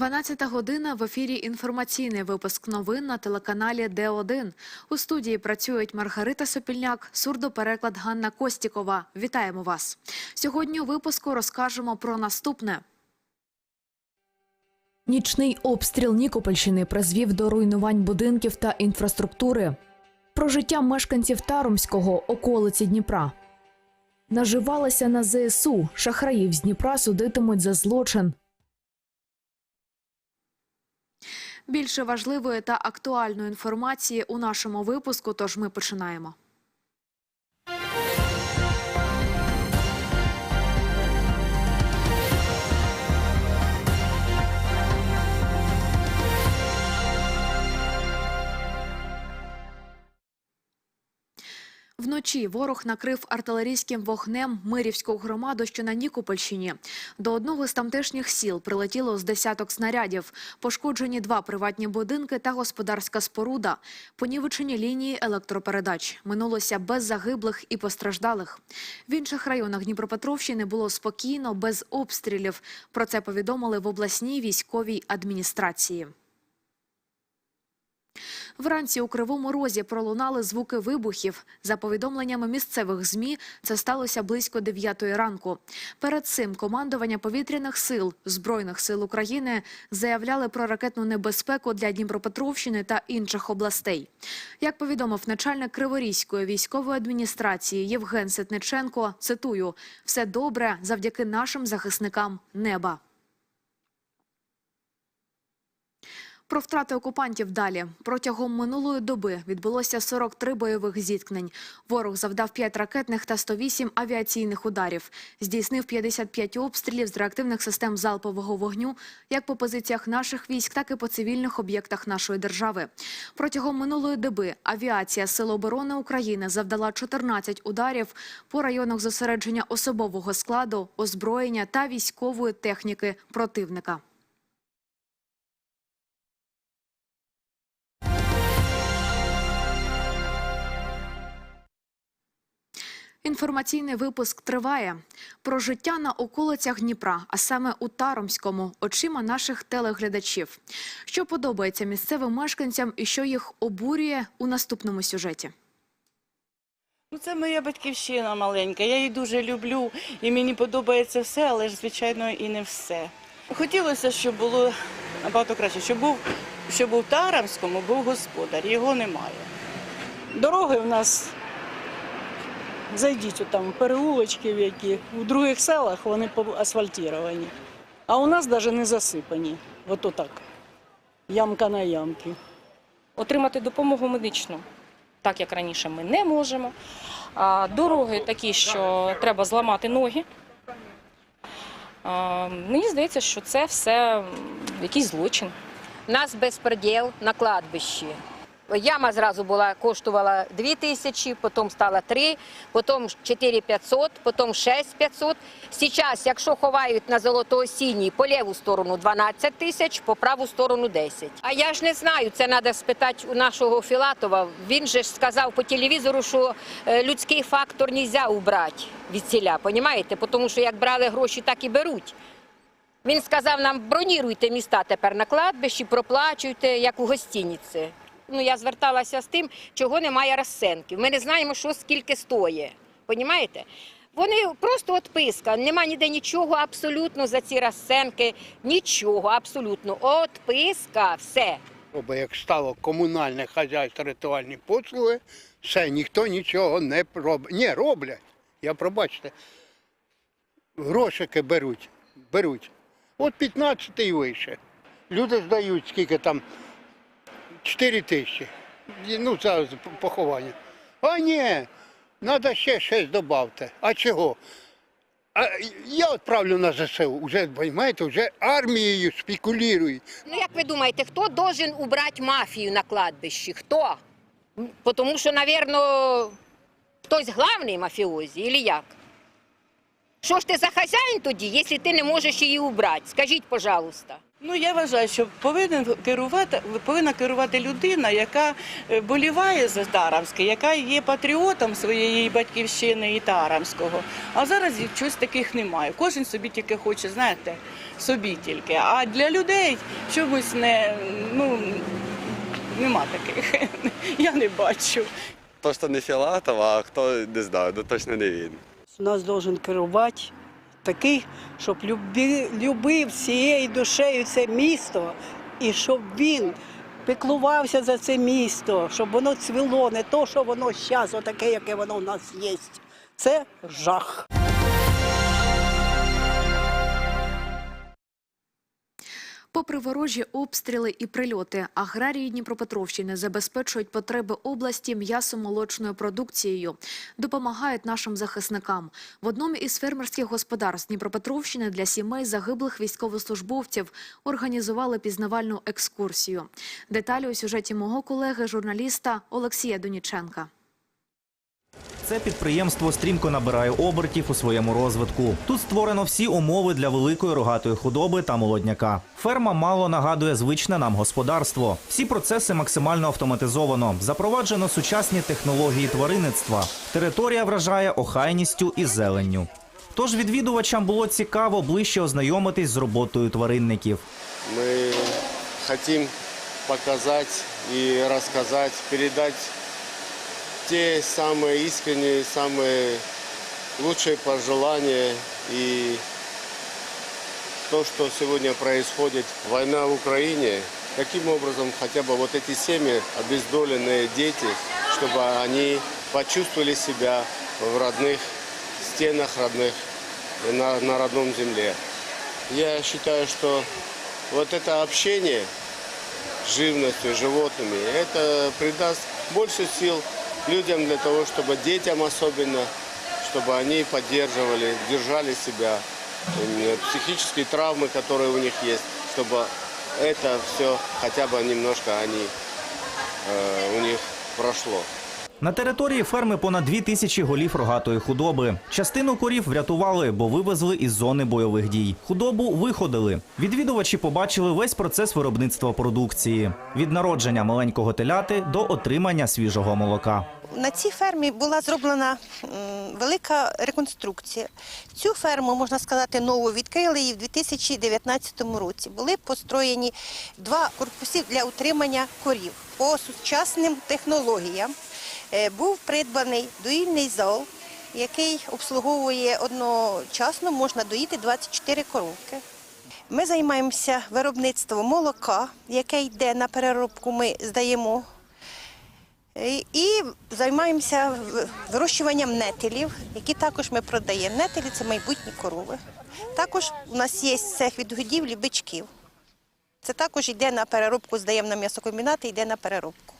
12 година в ефірі інформаційний випуск новин на телеканалі Д1. У студії працюють Маргарита Сопільняк, сурдопереклад Ганна Костікова. Вітаємо вас. Сьогодні у випуску розкажемо про наступне. Нічний обстріл Нікопольщини призвів до руйнувань будинків та інфраструктури. Про життя мешканців Таромського околиці Дніпра. Наживалися на ЗСУ. Шахраїв з Дніпра судитимуть за злочин. Більше важливої та актуальної інформації у нашому випуску. Тож ми починаємо. Вночі ворог накрив артилерійським вогнем Мирівську громаду, що на Нікопольщині. До одного з тамтешніх сіл прилетіло з десяток снарядів. Пошкоджені два приватні будинки та господарська споруда. Понівечені лінії електропередач. Минулося без загиблих і постраждалих. В інших районах Дніпропетровщини було спокійно, без обстрілів. Про це повідомили в обласній військовій адміністрації. Вранці у Кривому Розі пролунали звуки вибухів. За повідомленнями місцевих ЗМІ, це сталося близько 9 ранку. Перед цим командування повітряних сил Збройних сил України заявляли про ракетну небезпеку для Дніпропетровщини та інших областей. Як повідомив начальник Криворізької військової адміністрації Євген Ситниченко, цитую: все добре завдяки нашим захисникам неба. Про втрати окупантів далі. Протягом минулої доби відбулося 43 бойових зіткнень. Ворог завдав 5 ракетних та 108 авіаційних ударів. Здійснив 55 обстрілів з реактивних систем залпового вогню як по позиціях наших військ, так і по цивільних об'єктах нашої держави. Протягом минулої доби авіація Сил оборони України завдала 14 ударів по районах зосередження особового складу, озброєння та військової техніки противника. Інформаційний випуск триває про життя на околицях Дніпра, а саме у Таромському, очима наших телеглядачів. Що подобається місцевим мешканцям і що їх обурює у наступному сюжеті. Ну, це моя батьківщина маленька. Я її дуже люблю і мені подобається все, але ж, звичайно, і не все. Хотілося, щоб було набагато краще, щоб був, щоб у Тарамському був господар, його немає. Дороги в нас, зайдіть там в переулочки, в які у других селах вони асфальтовані. А у нас навіть не засипані. От отак. Ямка на ямки. отримати допомогу медичну, так як раніше ми не можемо. А, Дороги такі, що треба зламати ноги. А, Мені здається, що це все якийсь злочин. У нас безпреділ на кладбищі. Яма зразу була, коштувала 2 тисячі, потім стала 3, потім 4 500, потім 6 500. Зараз, якщо ховають на золотоосінній, по ліву сторону 12 тисяч, по праву сторону 10. А я ж не знаю, це треба спитати у нашого Філатова. Він же ж сказав по телевізору, що е, людський фактор не можна убрати від ціля, розумієте? Тому що як брали гроші, так і беруть. Він сказав нам, броніруйте міста тепер на кладбищі, проплачуйте, як у гостиниці. Ну, я зверталася з тим, чого немає розценків. Ми не знаємо, що скільки стоїть. Понімаєте? Вони просто отписка. Нема ніде нічого абсолютно за ці розценки. Нічого, абсолютно. Отписка, все. Бо як стало комунальне хазяйство, ритуальні послуги, все, ніхто нічого не робить. Ні, роблять. Я пробачте. Грошики беруть, беруть. От 15 і вище. Люди здають, скільки там 4 тисячі. Ну, за поховання. А ні, треба ще щось додати. А чого? А я відправлю на ЗСУ. Вже, розумієте, вже армією спекулюють. Ну, як ви думаєте, хто должен убрати мафію на кладбищі? Хто? Тому що, напевно, хтось главний мафіозі, або як? Що ж ти за хазяїн тоді, якщо ти не можеш її убрати? Скажіть, пожалуйста. Ну я вважаю, що повинен керувати повинна керувати людина, яка е, боліває за Тарамське, яка є патріотом своєї батьківщини і Тарамського. А зараз щось таких немає. Кожен собі тільки хоче, знаєте, собі тільки. А для людей чомусь не ну нема таких. Я не бачу. То, що не Філатов, а хто не знаю, ну точно не він. Нас должен керувати такий, щоб любив всією душею це місто, і щоб він піклувався за це місто, щоб воно цвіло, не то, що воно зараз, отаке, яке воно в нас є. Це жах. Попри ворожі обстріли і прильоти, аграрії Дніпропетровщини забезпечують потреби області м'ясо-молочною продукцією, допомагають нашим захисникам. В одному із фермерських господарств Дніпропетровщини для сімей загиблих військовослужбовців організували пізнавальну екскурсію. Деталі у сюжеті мого колеги, журналіста Олексія Доніченка. Це підприємство стрімко набирає обертів у своєму розвитку. Тут створено всі умови для великої рогатої худоби та молодняка. Ферма мало нагадує звичне нам господарство. Всі процеси максимально автоматизовано. Запроваджено сучасні технології тваринництва. Територія вражає охайністю і зеленню. Тож відвідувачам було цікаво ближче ознайомитись з роботою тваринників. Ми хочемо показати і розказати, передати те самые искренние, самые лучшие пожелания и то, что сегодня происходит, война в Украине, каким образом хотя бы вот эти семьи, обездоленные дети, чтобы они почувствовали себя в родных стенах, родных, на, на родном земле. Я считаю, что вот это общение с живностью, животными, это придаст больше сил людям для того, чтобы детям особенно, чтобы они поддерживали, держали себя, э, психические травмы, которые у них есть, чтобы это все хотя бы немножко они, э, у них прошло. На території ферми понад дві тисячі голів рогатої худоби. Частину корів врятували, бо вивезли із зони бойових дій. Худобу виходили. Відвідувачі побачили весь процес виробництва продукції від народження маленького теляти до отримання свіжого молока. На цій фермі була зроблена велика реконструкція. Цю ферму, можна сказати, нову відкрили її в 2019 році. Були построєні два корпуси для утримання корів по сучасним технологіям. Е, Був придбаний доїльний зал, який обслуговує одночасно, можна доїти 24 коровки. Ми займаємося виробництвом молока, яке йде на переробку. Ми здаємо і- І займаємося вирощуванням нетелів, які також ми продаємо. Нетелі це майбутні корови. Також у нас є цех відгодівлі бичків. Це також йде на переробку, здаємо на м'ясокомбінати, йде на переробку.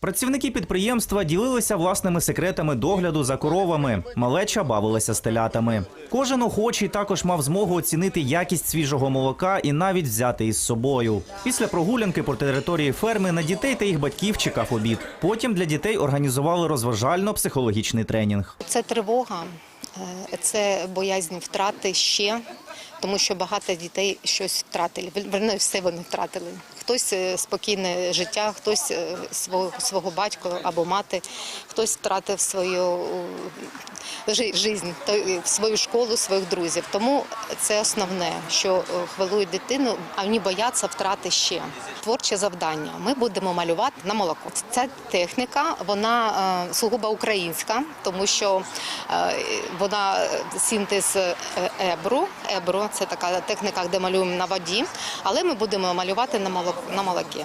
Працівники підприємства ділилися власними секретами догляду за коровами. Малеча бавилася з телятами. Кожен охочий також мав змогу оцінити якість свіжого молока і навіть взяти із собою. Після прогулянки по території ферми на дітей та їх батьків чекав обід. Потім для дітей організували розважально-психологічний тренінг. Це тривога, е, це боязнь втрати ще, тому що багато дітей щось втратили. Верно, все вони втратили. Хтось е, спокійне життя, хтось е, свого, свого батька або мати, хтось втратив свою е, жизнь, свою школу, своїх друзів. Тому це основне, що хвилює дитину, а вони бояться втрати ще. Творче завдання. Ми будемо малювати на молоко. Ця техніка вона сугубо українська, тому що вона синтез ебру. Ебру це така техніка, де малюємо на воді, але ми будемо малювати на молоко на молокі.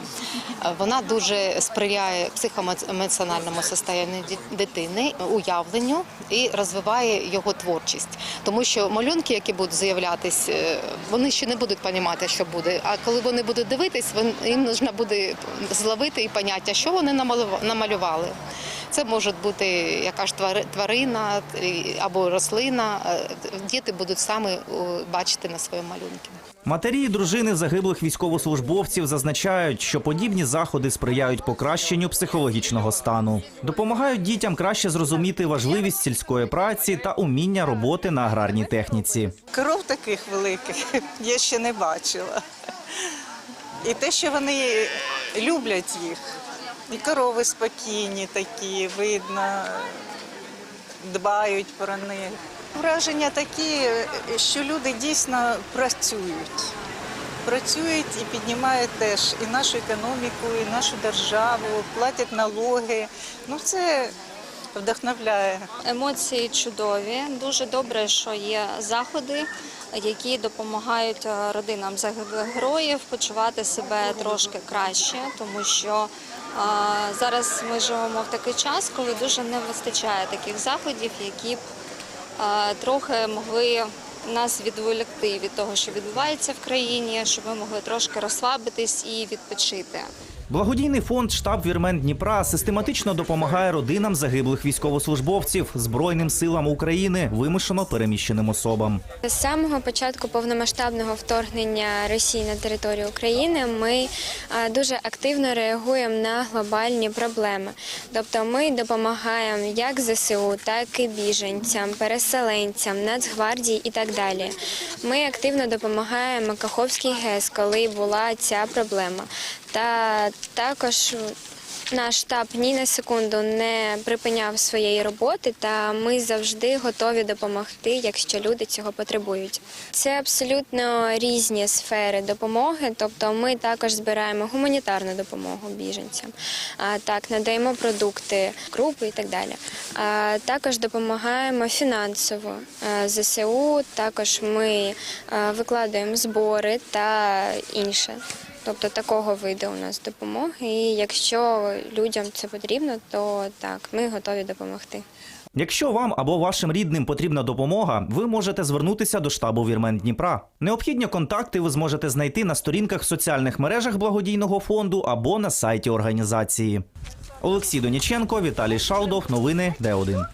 Е, Вона дуже сприяє психоемоціональному состоянню дитини, уявленню і розвиває його творчість. Тому що малюнки, які будуть з'являтись, е, вони ще не будуть розуміти, що буде. А коли вони будуть дивитись, їм потрібно буде зловити і поняття, що вони намалюва- намалювали. Це може бути яка ж твари- тварина або рослина. Е, Діти будуть саме е, бачити на своєму малюнку. Матері і дружини загиблих військовослужбовців зазначають, що подібні заходи сприяють покращенню психологічного стану, допомагають дітям краще зрозуміти важливість сільської праці та уміння роботи на аграрній техніці. Коров таких великих я ще не бачила. І те, що вони люблять їх. І корови спокійні такі, видно, дбають про них. Враження такі, що люди дійсно працюють. Працюють і піднімають теж і нашу економіку, і нашу державу, платять налоги. Ну це вдохновляє. Емоції чудові. Дуже добре, що є заходи, які допомагають е, родинам загиблих героїв почувати себе трошки краще, тому що зараз ми живемо в такий час, коли дуже не вистачає таких заходів, які б трохи могли нас відволікти від того, що відбувається в країні, щоб ми могли трошки розслабитись і відпочити. Благодійний фонд штаб Вірмен Дніпра систематично допомагає родинам загиблих військовослужбовців, Збройним силам України, вимушено переміщеним особам. З самого початку повномасштабного вторгнення Росії на територію України ми е, дуже активно реагуємо на глобальні проблеми. Тобто ми допомагаємо як ЗСУ, так і біженцям, переселенцям, Нацгвардії і так далі. Ми активно допомагаємо Каховський ГЕС, коли була ця проблема. Та також наш штаб ні на секунду не припиняв своєї роботи, та ми завжди готові допомогти, якщо люди цього потребують. Це абсолютно різні сфери допомоги. Тобто, ми також збираємо гуманітарну допомогу біженцям, так надаємо продукти, крупи і так далі. Також допомагаємо фінансово ЗСУ. Також ми викладаємо збори та інше. Тобто такого виду у нас допомоги. І якщо людям це потрібно, то так, ми готові допомогти. Якщо вам або вашим рідним потрібна допомога, ви можете звернутися до штабу Вірмен Дніпра. Необхідні контакти ви зможете знайти на сторінках в соціальних мережах благодійного фонду або на сайті організації. Олексій Доніченко, Віталій Шалдов. Новини Д1.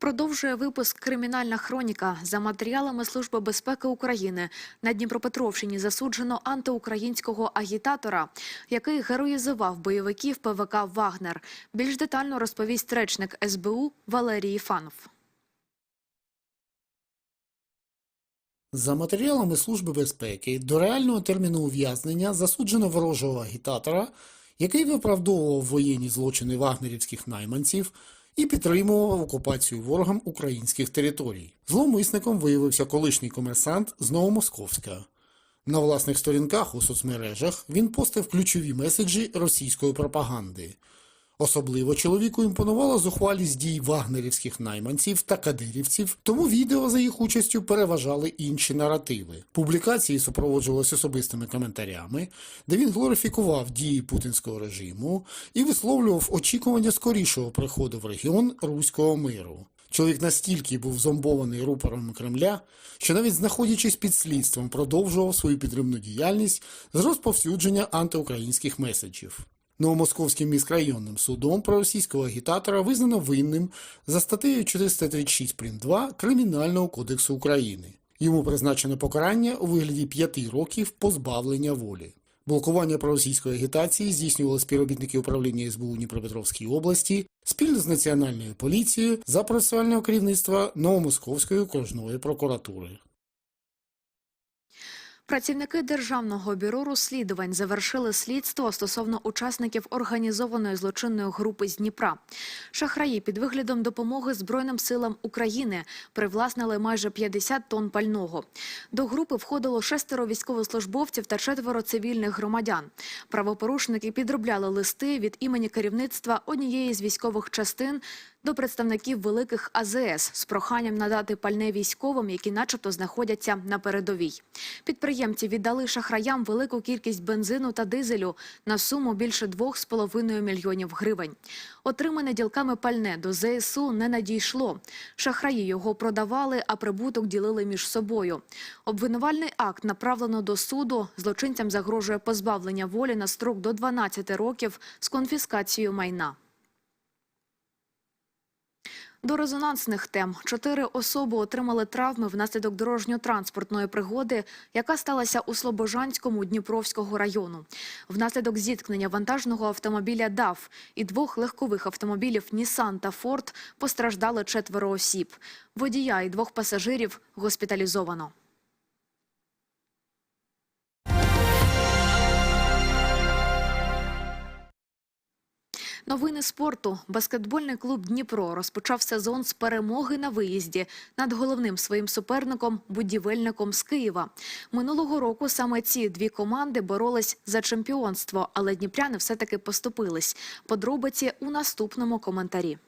Продовжує випуск Кримінальна хроніка за матеріалами Служби безпеки України. На Дніпропетровщині засуджено антиукраїнського агітатора, який героїзував бойовиків ПВК Вагнер. Більш детально розповість речник СБУ Валерій Іфанов. За матеріалами Служби безпеки до реального терміну ув'язнення засуджено ворожого агітатора, який виправдовував воєнні злочини вагнерівських найманців і підтримував окупацію ворогам українських територій. Зловмисником виявився колишній комерсант з Новомосковська. На власних сторінках у соцмережах він постив ключові меседжі російської пропаганди. Особливо чоловіку імпонувала зухвалість дій вагнерівських найманців та кадирівців, тому відео за їх участю переважали інші наративи. Публікації супроводжувалися особистими коментарями, де він глорифікував дії путінського режиму і висловлював очікування скорішого приходу в регіон руського миру. Чоловік настільки був зомбований рупорами Кремля, що навіть знаходячись під слідством, продовжував свою підривну діяльність з розповсюдження антиукраїнських меседжів. Новомосковським міськрайонним судом проросійського агітатора визнано винним за статтею 436 прим. 2 Кримінального кодексу України. Йому призначено покарання у вигляді п'яти років позбавлення волі. Блокування проросійської агітації здійснювали співробітники управління СБУ Дніпропетровській області спільно з Національною поліцією за процесуального керівництва Новомосковської окружної прокуратури. Працівники Державного бюро розслідувань завершили слідство стосовно учасників організованої злочинної групи з Дніпра. Шахраї під виглядом допомоги Збройним силам України привласнили майже 50 тонн пального. До групи входило шестеро військовослужбовців та четверо цивільних громадян. Правопорушники підробляли листи від імені керівництва однієї з військових частин до представників великих АЗС з проханням надати пальне військовим, які начебто знаходяться на передовій. Підприємці віддали шахраям велику кількість бензину та дизелю на суму більше 2,5 мільйонів гривень. Отримане ділками пальне до ЗСУ не надійшло. Шахраї його продавали, а прибуток ділили між собою. Обвинувальний акт направлено до суду. Злочинцям загрожує позбавлення волі на строк до 12 років з конфіскацією майна. До резонансних тем чотири особи отримали травми внаслідок дорожньо-транспортної пригоди, яка сталася у Слобожанському Дніпровського району. Внаслідок зіткнення вантажного автомобіля ДАВ і двох легкових автомобілів Нісан та Форд постраждали четверо осіб. Водія і двох пасажирів госпіталізовано. Новини спорту. Баскетбольний клуб Дніпро розпочав сезон з перемоги на виїзді над головним своїм суперником будівельником з Києва. Минулого року саме ці дві команди боролись за чемпіонство, але дніпряни все-таки поступились. Подробиці у наступному коментарі.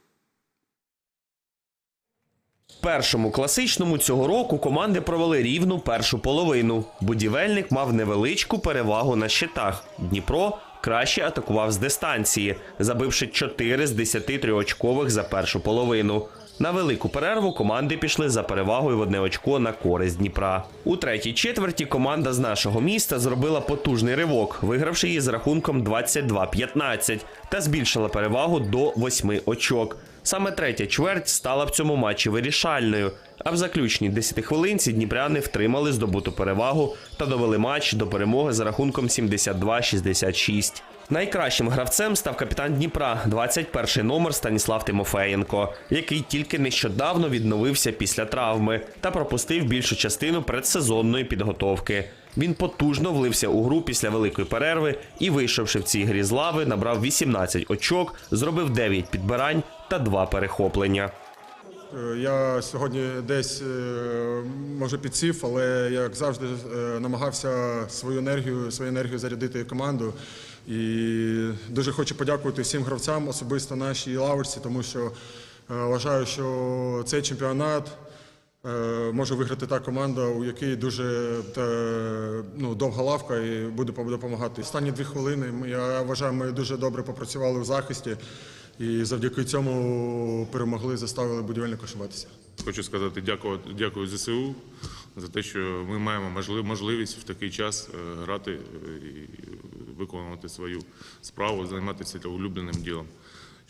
Першому класичному цього року команди провели рівну першу половину. Будівельник мав невеличку перевагу на щитах. Дніпро краще атакував з дистанції, забивши 4 з 10 триочкових за першу половину. На велику перерву команди пішли за перевагою в одне очко на користь Дніпра. У третій четверті команда з нашого міста зробила потужний ривок, вигравши її з рахунком 22-15 та збільшила перевагу до 8 очок. Саме третя чверть стала в цьому матчі вирішальною. А в заключній 10 хвилинці дніпряни втримали здобуту перевагу та довели матч до перемоги за рахунком 72-66. Найкращим гравцем став капітан Дніпра, 21 номер Станіслав Тимофеєнко, який тільки нещодавно відновився після травми та пропустив більшу частину предсезонної підготовки. Він потужно влився у гру після великої перерви і, вийшовши в цій грі з лави, набрав 18 очок, зробив 9 підбирань та 2 перехоплення. Е, Я сьогодні десь е, може підсів, але як завжди е, намагався свою енергію, свою енергію зарядити команду. І дуже хочу подякувати всім гравцям, особисто нашій лавочці, тому що вважаю, що цей чемпіонат може виграти та команда, у якій дуже е, ну, довга лавка і буде допомагати. Останні дві хвилини я вважаю, ми дуже добре попрацювали у захисті. І завдяки цьому перемогли, заставили будівельника ошибатися. Хочу сказати дякую, дякую ЗСУ за те, що ми маємо можли- можливість в такий час е, грати е, і виконувати свою справу, займатися улюбленим ділом.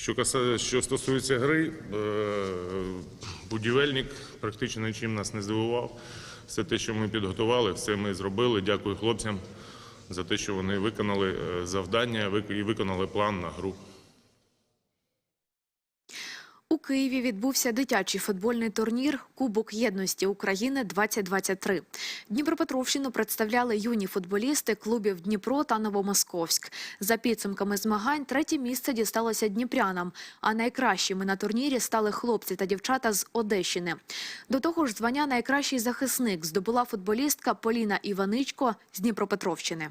Що каса- що стосується гри, е, будівельник практично нічим нас не здивував. Все те, що ми підготували, все ми зробили. Дякую хлопцям за те, що вони виконали е, завдання і виконали план на гру. У Києві відбувся дитячий футбольний турнір Кубок єдності України 2023 Дніпропетровщину представляли юні футболісти клубів Дніпро та Новомосковськ. За підсумками змагань, третє місце дісталося дніпрянам, а найкращими на турнірі стали хлопці та дівчата з Одещини. До того ж, звання найкращий захисник здобула футболістка Поліна Іваничко з Дніпропетровщини.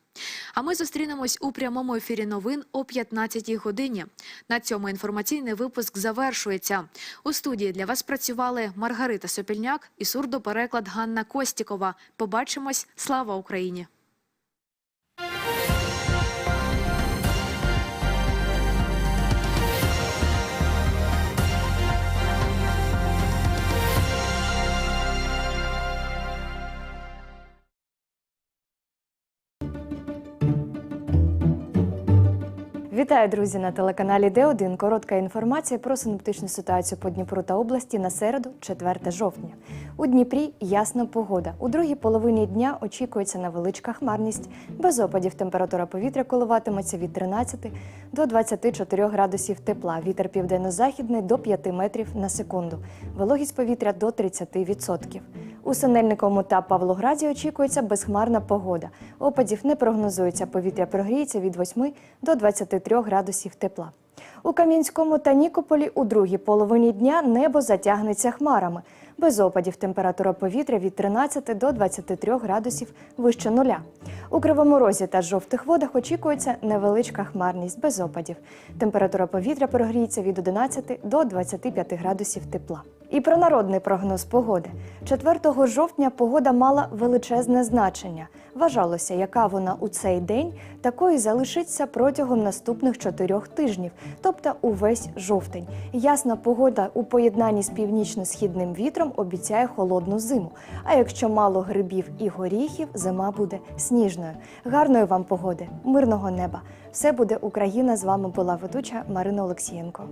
А ми зустрінемось у прямому ефірі новин о 15-й годині. На цьому інформаційний випуск завершується. У студії для вас працювали Маргарита Сопільняк і сурдопереклад Ганна Костікова. Побачимось. Слава Україні! Вітаю, друзі, на телеканалі Д1. Коротка інформація про синоптичну ситуацію по Дніпру та області на середу, 4 жовтня. У Дніпрі ясна погода. У другій половині дня очікується невеличка хмарність. Без опадів температура повітря коливатиметься від 13 до 24 градусів тепла. Вітер південно-західний до 5 метрів на секунду. Вологість повітря до 30%. У Синельниковому та Павлограді очікується безхмарна погода. Опадів не прогнозується. Повітря прогріється від 8 до 23 градусів тепла. У Кам'янському та Нікополі у другій половині дня небо затягнеться хмарами. Без опадів температура повітря від 13 до 23 градусів вище нуля. У Кривому Розі та жовтих водах очікується невеличка хмарність без опадів. Температура повітря прогріється від 11 до 25 градусів тепла. І про народний прогноз погоди. 4 жовтня погода мала величезне значення. Вважалося, яка вона у цей день, такою залишиться протягом наступних чотирьох тижнів, тобто увесь жовтень. Ясна погода у поєднанні з північно-східним вітром обіцяє холодну зиму. А якщо мало грибів і горіхів, зима буде сніжною. Гарної вам погоди, мирного неба! Все буде Україна. З вами була ведуча Марина Олексієнко.